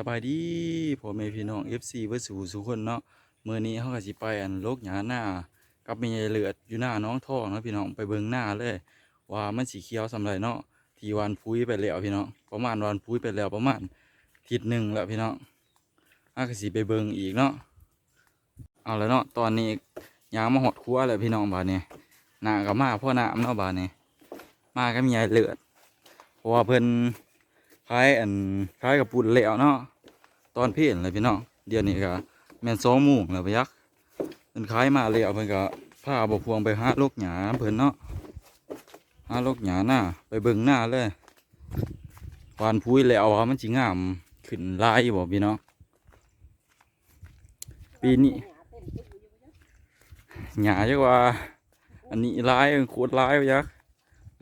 สบายดีพ่อแม่พี่น้อง FC เบิดสู่สุคนเนาะมื้อนี้เฮาก็สิไปอันโลกหญ้าหน้า กับแม่ใหญ่เลือดอยู่หน้าน้องท่องเนาะพี่น้องไปเบิ่งหน้าเลย ว่ามันสีเขียวสำไรเนาะที่วานพุ้ยไปแล้วพี่น้องประมาณวานพุ้ยไปแล้วประมาณทิศหนึ่งแล้วพี่น้องอาก็สิไปเบิ่งอีกเนาะเอาแล้วเนาะตอนนี้ยางมาหดครัวแล้วพี่น้องบาดนี้หน้าก็มาพ่อน้ำเนาะบาดนี้มาก็มียายเลือดเพราะว่าเพิ่น คล้ายอันคล้ายกับปุ่นแล้วเนาะตอนเพลนเลยพี่น้องเดี๋ยวนี้ก็แมนสองโมงแล้วไปยักเพิ่นคล้ายมาแล้วเพิ่นก็พาบกพวงไปหาลูกหยาเพิ่นเนาะหาโลกหยาหน้าไปเบิ่งหน้าเลยหวานพุ้ยแล้วว่ามันจิงามขึ้นลายบ่พี่น้องปีนี้หยาจักว่า อันนี้ลายโคตรลายไปยัก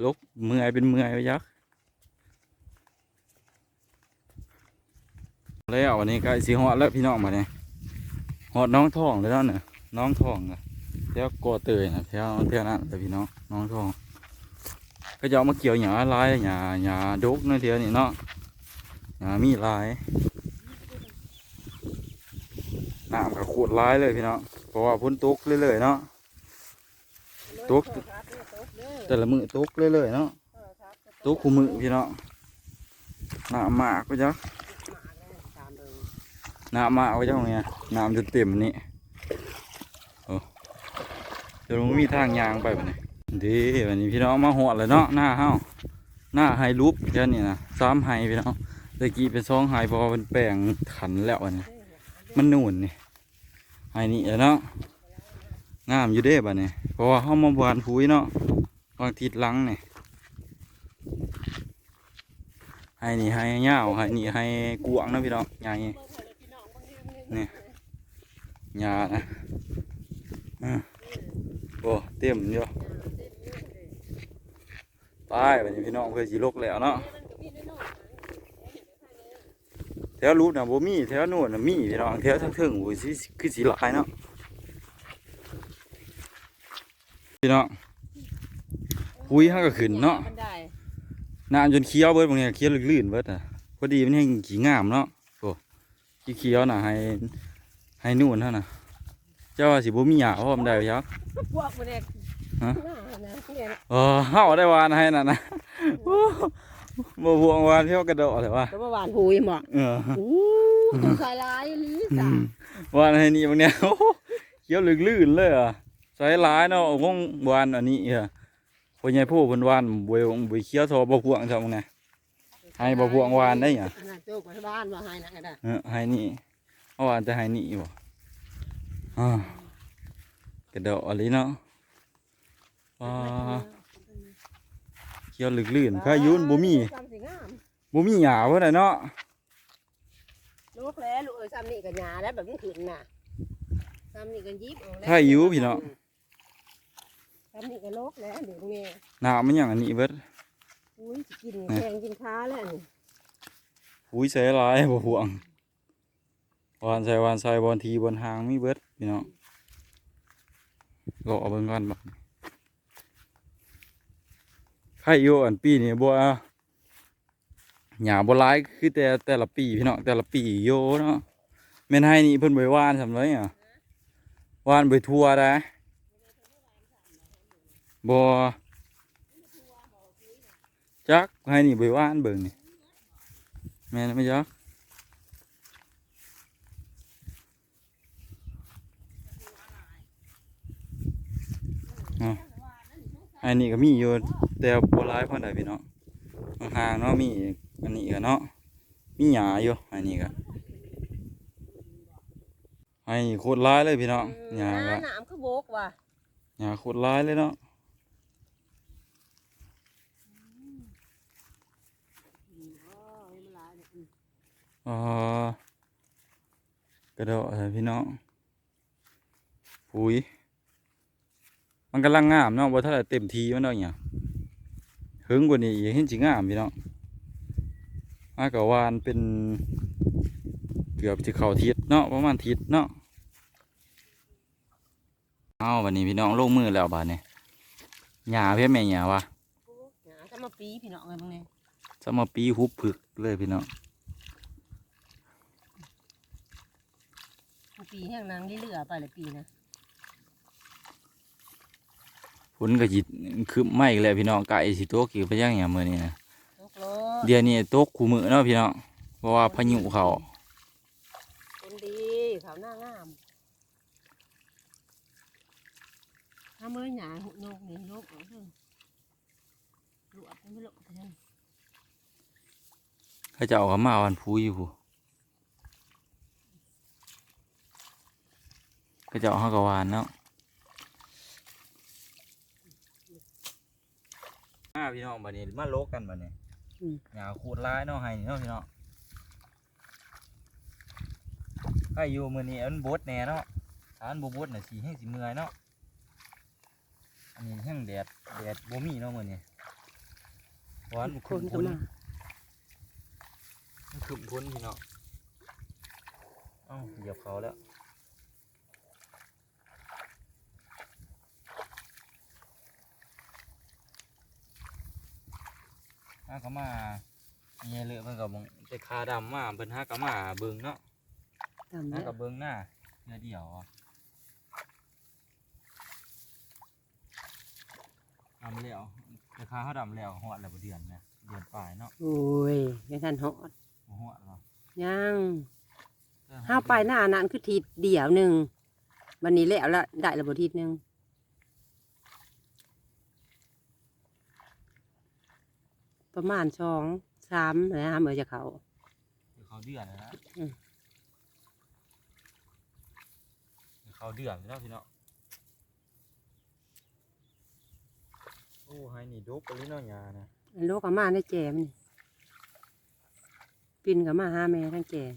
ลกเมื่อยเป็นเมื่อยไปยัก แล้ววันนี้ก็สิฮอดแล้วพี่น้องมาเนี่ยฮอดน้องทองเลยแล้วเนี่ยน้องทองอะแถวกอเตยนะแถวแถวนั้นเลยพี่น้องน้องทองก็จะเอามาเกี่ยวหญ้าลายหญ้าหญ้าดกนั่นเทียวนี่เนาะหญ้ามีลายน้ำก็ขวดลายเลยพี่เนาะเพราะว่าพ้นตุกเรื่อยๆเนาะตุ๊กแต่ละมือตุกเรื่อยๆเนาะตุกคู่มือพี่เนาะน้ำมากก็จะ น้ำมากก็จะไงน้ำจนเต็มนี่โอ้เดี๋ยวมีทางยางไปแบบนี้ดีวันนี้พี่น้องมาหอดเลยเนาะหน้าเฮาหน้าไฮรูปแค่นี้นะสามไฮพี่น้องตะกี้เป็นสองไฮพอเป็นแปลงขันแล้วอันนี้มันนุ่นนี่ไฮนี่แหละเนาะงามอยู่เด้บัดนี้เพราะว่าเฮามาบานพุ้ยเนาะวางทิศหลังเนี่ยไฮนี่ไฮยาวไฮนี่ไฮกวางนะพี่น้องใหญ่ นี่หญ้านะอ่าโอ้เต็มอยู่ตายวันนี้พี่น้องเพื่อสิลกแล้วเนาะแถวรูดนะบ่มีแถวโน่นน่ะมีพี่น้องแถวทั้งเทิงโอ้ยสิคือสิหลายเนาะพี่น้องปุ้ยเฮาก็ขึ้นเนาะมันได้น้ำจนเคี้ยวเบิดบางอย่างเคี้ยวลื่นๆเบิดอะพอดีมันแห้งขี้งามเนาะ โอ้ขี้เคี้ยวน่ะให้ให้นู่นเท่าน่ะ เจ้าว่าสิบ่มีหญ้าพร้อมได้บ่ครับพวกมันเองฮะหน้านะเนี่ยเออเฮาได้วานให้น่ะนะโอ้บ่พวงวานเที่ยวกระโดดเลยว่ะก็มาหวานหุยหมอกเอออู้ตัวสายลายลีสาวานให้นี่บางเนี้ยโอ้โหเขียวลื่นๆเลยอะใส่หลายเนาะวงวานอันนี้อะพ่อใหญ่ผู้เพิ่นวานบ่ยบ่เขียวทอบ่พวงซะมึงเนี่ย ให้บ่พวงวานได้หยังน่ะโจกไปบ้านมาให้นะนะเออให้นี่เอาวานจะให้นี่บ่อ่ากระโดดอะไรเนาะอ่าเขียวลื่นๆพายุนบ่มีซ้ำสิงามบ่มีหญ้าเพิ่นน่ะเนาะลูกแล้วลูกเอ้ยซ้ำนี่กับหญ้าแล้วแบบนี้ขึ้นน่ะซ้ำนี่กันยิบเอแล้วถ้าอยู่พี่น้องซ้ำนี่ก็ลกแล้วเดี๋ยวแม่น้ำมันหยังอันนี้เบิด อุ้ยสิกินแกงกินค้าแล้วนี่ปุ๋ยใส่หลายบ่ห่วงวานใส่วานใส่บอลทีบอลหางมีเบิดพี่น้องรอเบิ่งก่อนบัดนี้ไข่โยอันปีนี้บ่หญ้าบ่หลายคือแต่แต่ละปีพี่น้องแต่ละปีโยเนาะแม่นให้นี่เพิ่นบ่วานสำไรอะวานไปทั่วได้บ่ จักให้นี่ไปวานเบิ่งนี่แม่นไหม่ยักอ๋ออันนี้ก็มีอยู่แต่บ่หลายพอได้พี่น้องห่างๆเนาะมีอันนี้ก็เนาะมีหญ้าอยู่อันนี้ก็อันนี้โคตรหลายเลยพี่น้องหญ้าก็น้ำคือโบกว่ะหญ้าโคตรหลายเลยเนาะ อ๋อมันหลายเนี่ยอืม อ๋อกระโดดเลยพี่น้องปุ๋ยมันกำลังงามเนาะบ่ถ้าได้เต็มทีมันเนาะเนี่ยหึงกว่านี้อีกเห็นสิงามพี่น้องมากับวานเป็นเกือบจะเข้าทิศเนาะประมาณทิศเนาะเอาวันนี้พี่น้องลงมือแล้วบาดนี้หญ้าเพี้ยแม่หญ้าวะหญ้าถ้ามาปีพี่น้องเอ้ยบางเนี่ยจะมาปีหุบผึกเลยพี่น้อง ปีแห้งนางได้เหลือไปเลยปีนะฝนก็จิคือไม่อีกแล้วพี่น้องไก่สิตกอีกไปยังอย่างมื้อนี้นะตกรถเดี๋ยวนี้ตกคู่มือเนาะพี่น้องเพราะว่าพายุเขาคนดีเขาหน้างามถ้าเมื่อหยาหุนกนี่นกเอาเถอะหลวดมันไม่หลบไปนั่นเขาจะเอาเขามาวันพูอยู่ พูเขาจะเอาเขากวานเนาะมาพี่น้องบัดนี้มาโลกกันบัดนี้หยาขูดร้ายเนาะให้นี่เนาะพี่น้องถ้าอยู่มื้อนี้มันบดแน่เนาะถ้ามันบ่บดน่ะสิแห้งสิเมื่อยเนาะอันนี้แห้งแดดแดดบ่มีเนาะมื้อนี้เพราะว่ามันคขึ้นนก็พ้นมา มันขึ้นพ้นพี่น้องเอ้าเหยียบเขาแล้ว ฮากะมาเงี้ยเลยเพิ่นก็มองแต่คาดำมาเพิ่นฮากะมาเบิ่งเนาะตามฮาแล้วกะเบิ่งหน้าเดี๋ยวเดียวอะดำแล้วแต่คาเขาดำแล้วหอดแล้วบ่เดือนนะเดือนปลายเนาะโอ้ยยังทันหอดบ่หอดหรอยังห้าไปหน้านั้นคือทีเดียวหนึ่งวันนี้แล้วละได้ระบบทีหนึ่ง ประมาณสองสามนะฮะเมื่อจะเขาเดี๋ยวเขาเดือนแล้วนะอืมเดี๋ยวเขาเดือนแล้วพี่เนาะโอ้ให้นี่ดกไปเลยเนาะยานะ โลกกับมาได้แจมนี่ปินกับมาหาแม่ทั้งแจไ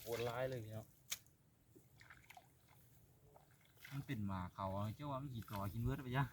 โคตรร้ายเลยพี่น้องมันเป็นหมาเขาเจ้าว่ามันกี่ต่อกินเบิดไปยัง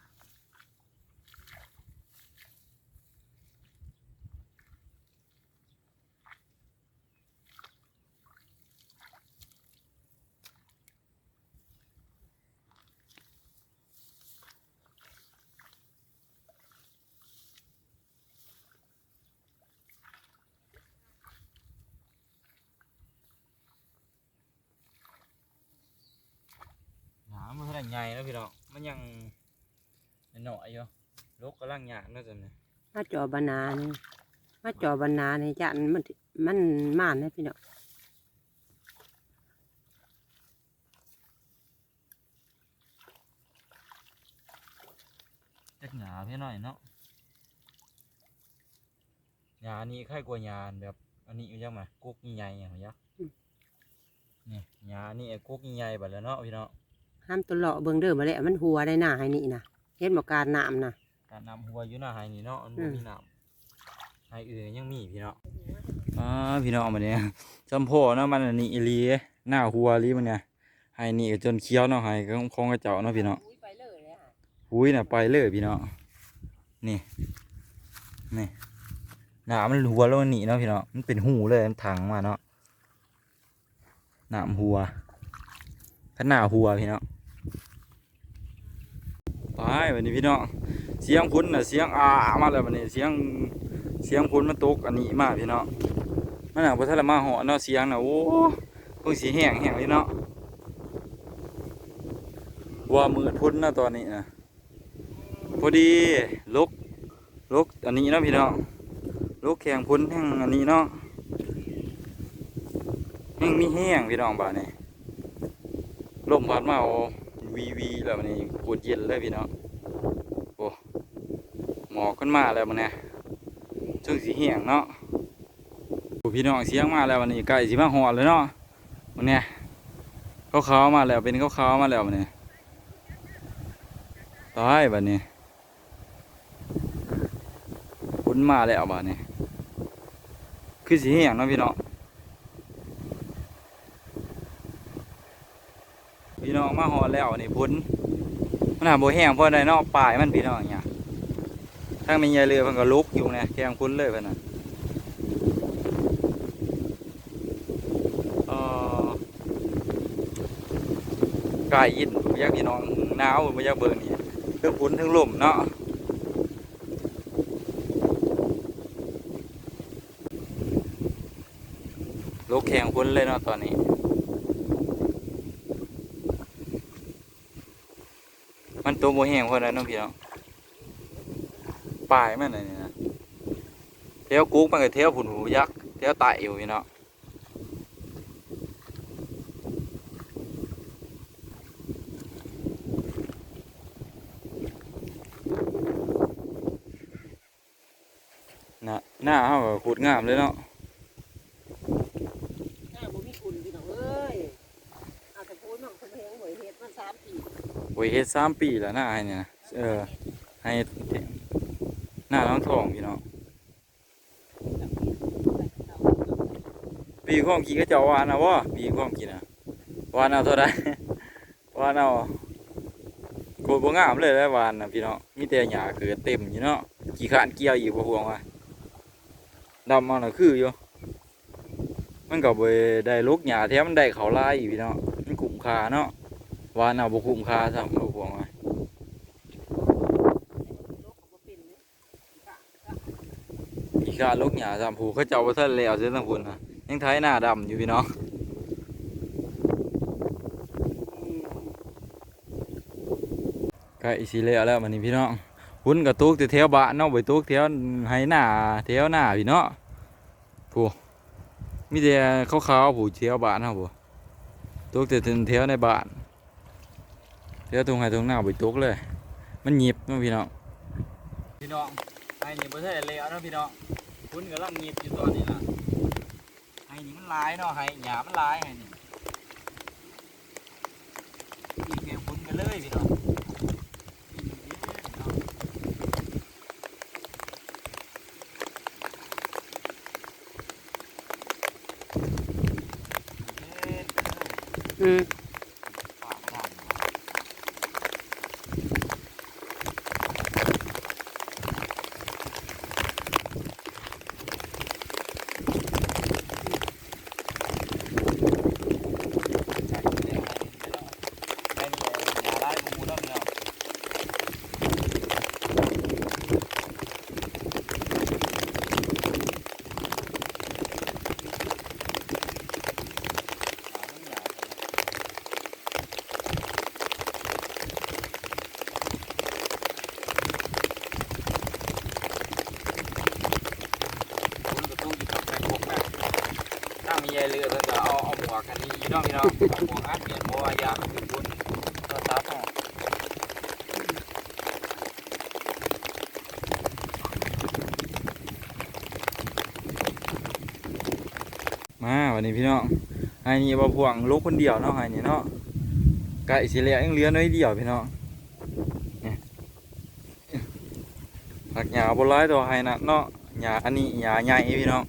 หนามันเท่าไหร่ใหญ่แล้วพี่เนาะมันยังหน่อยๆอยู่ลกกำลังหยาดเนาะจังเนี่ยมาจอบานานี่มาจอบานานี่จันมันมันม่านนะพี่เนาะจักหยาพี่หน่อยเนาะหยานี่ใครกว่าหยาแบบอันนี้อยู่ยังไงกุ๊กใหญ่ๆอย่างเงี้ยนี่หยานี่ไอ้กุ๊กใหญ่ๆแบบแล้วเนาะพี่เนาะ ห้ามตัวเลาะเบิ่งเด้อมาแล้วมันหัวได้หน้าให้นี่นะเฮ็ดบอกการน้ำนะการนำหัวอยู่หน้าไฮนี่เนาะมันอืบ่มมีน้ำไฮอื่นยังมีพี่เนาะอ่าพี่เนาะมันเนี่ยจำพ่อเนาะมันอันนี้อีหลีหน้าหัวอีหลีมันเนี่ยไฮนี่ก็จนเคี้ยวเนาะไฮก็คงกระเจ้าเนาะพี่เนาะไปเลยเลยค่ะหุยน่ะไปเลยพี่เนาะนี่นี่หน้ามันหัวแล้วมันหนีเนาะพี่เนาะมันเป็นหูเลยมันถังมาเนาะหน้าหัวขนาดหัวพี่เนาะไป วันนี้พี่เนาะเสียงพุ้นน่ะเสียงอามาแล้วมันนี่เสียงเสียงพุ้นมันตกอันนี้มาพี่เนาะมันน่ะบ่ทันละมาหาะเนาะเสียงน่ะโอ้เพิ่งสิแห้งแห้งเลยเนาะว่ามืดพุ้นเนาะตอนนี้นะพอดีลกลกอันนี้เนาะพี่เนาะลกแข่งพุ้นแห้งอันนี้เนาะแห้งมีแห้งพี่น้องบ้านนี้ลมพัดมาโอ้วีวีแล้วมันนี่ปวดเย็นเลยพี่น้อง หมอกขึ้นมาแล้วมันเนี่ยจึงสีเหี่ยงเนาะโอ้พี่น้องเสียงมาแล้ววันนี้ไก่สีมาหอดเลยเนาะมันเนี่ยเขาขาๆมาแล้วเป็นเขาขาๆมาแล้วมันเนี่ยตายบัดนี้พุ้นมาแล้วบัดนี้คือสีเหี่ยงเนาะพี่น้องพี่น้องมาหอดแล้วนี่พุ้นมันหาโบแห้งเพราะใดเนาะปลายมันพี่น้องเนี่ย ทั้งมียายเรือเพิ่นก็ลุกอยู่เนี่ยแกงคุ้นเลยเพิ่นน่ะกายยินบ่อยากพี่น้องหนาวบ่อยากเบิ่งนี่ทั้งฝนทั้งลมเนาะโลกแข่งฝนเลยเนาะตอนนี้มันตัวโมแห้งพอนั้นเน้องพี่น้อง ปลายมันอะไรนี่นะเท้ากุ๊กมันกับเท้าผุนหูยักษ์เท้าไตอยู่พี่น้องน่ะหน้าเขาก็ขุดงามเลยเนาะหน้าบ่มีคุณพี่น้องเอ้ยเอาแต่พูดน้องคนเพลงหวยเฮ็ดมันสามปีโอ้ยเฮ็ดสามปีแล้วหน้าให้เนี่ยนะเออให้ หน้าน้องทองพี่น้องปีความกี่ก็จะเอาวานเอาวะปีความกี่นะวานเอาเท่าไรวานเอาโคตรบ่งามเลยได้วานนะพี่น้องมีแต่หญ้าเกิดเต็มอยู่เนาะกี่ขานเกี่ยวอีกบ่ห่วงว่าดำเอาน่ะคืออยู่มันก็บ่ได้ลูกหญ้าแถมมันได้เขาวลายอีกพี่น้องมันคุ้มคาเนาะวานเอาบ่คุ้มคาซ้ำบ่ห่วงว่า กี่ขาลูกหญ้าซ้ำผู้เขาเจ้าบ่ทันแล้วเสียทั้งพุ่นน่ะยังไถหน้าดำอยู่พี่น้องใกล้สิแล้วแล้วมันนี่พี่น้องหุ่นกับตุกแต่แถวบ้านเนาะไปตุกแถวให้หน้าแถวหน้าพี่เนาะผู้มีแต่ขาวๆผู้แถวบ้านเฮาผู้ตุกแต่ถึงแถวในบ้านแถวตรงไหนตรงหน้าไปตุกเลย มันหยิบเนาะพี่น้องพี่น้องไอ้นี่บ่ใช่แล้วเนาะพี่น้อง หุ่นกำลังหยิบอยู่ตอนนี้ล่ะไอ้นี่มันลายเนาะไอ้หยามันลายไอ้นี่อีกแกหุ่นกันเลยพี่น้องอืม ยายเรือเพิ่นก็เอาเอาหมวกกันนี้พี่น้องพี่น้องเอาหมวกอัดเปลี่ยนบัวยางขึ้นบนโทรศัพท์เอามาวันนี้พี่น้องไอ้นี่บ่พวงลูกคนเดียวเนาะไอ้นี่เนาะไก่สิเหลือยังเหลือน้อยเดียวพี่น้องเนี่ยผักหญ้าบ่หลายตัวไห้น่ะเนาะหญ้าอันนี้หญ้าใหญ่พี่น้อง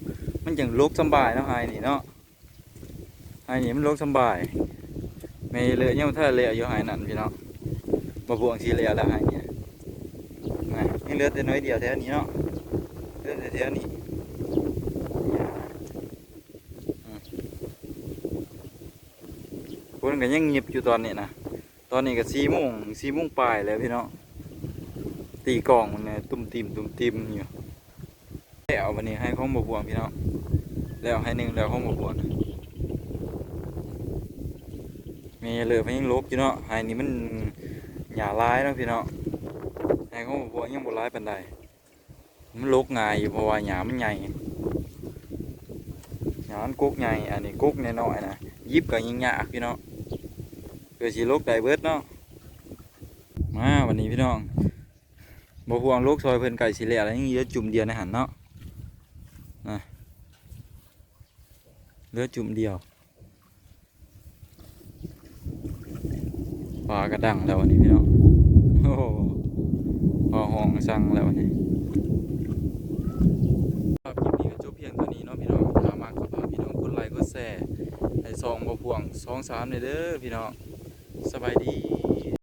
มันจังลุกสำบายเนาะไอ้นี่เนาะ ไอ้นี่มันลุกสบายไม่เหลือยังถ้าเลืออยู่ไอ้นั่นพี่น้องบ่บวงสีเลือแล้วไอ้เนี่ยนะยังเลือแต่น้อยเดียวแถวนี้เนาะเลือดแต่แถวนี้อืมคนก็ยังเงียบอยู่ตอนนี้นะตอนนี้ก็สี่โมงสี่โมงปลายแล้วพี่น้องตีกล่องมันเนี่ยตุ้มติมตุ้มติมอยู่แล้ววันนี้ให้ข้องบวงพี่น้องแล้วให้หนึ่งแล้วข้องบวง มีเหลือเพียงลบอยู่เนาะให้นี่มันหยาร้ายเนาะพี่เน้องให้ข้องบวงยังบ่ร้ายปานใดมันลกง่ายอยู่เพราะว่าหยามันใหญ่หยามันกุกใหญ่อันนี้กุกน้อยๆนะยิบก็ยิงยากพี่เน้องเพื่อสิลกได้เบิดเนาะมาวันนี้พี่น้องบ่ห่วงลูกซอยเพิ่นไก่สิแล้วยังเหลือจุ่มเดียวในหันเนาะเหลือจุ่มเดียว ปลากระดังแล้ววันนี้พี่น้องโอ้โหพอห้องสั่งแล้ววันนี้ครับคลิปนี้ก็จบเพียงเท่านี้เนาะพี่น้องถ้ามากก็ฝากพี่น้องกดไลค์กดแชร์ให้ซองบ่พ่วงสองสามเลยเด้อพี่น้องสบายดี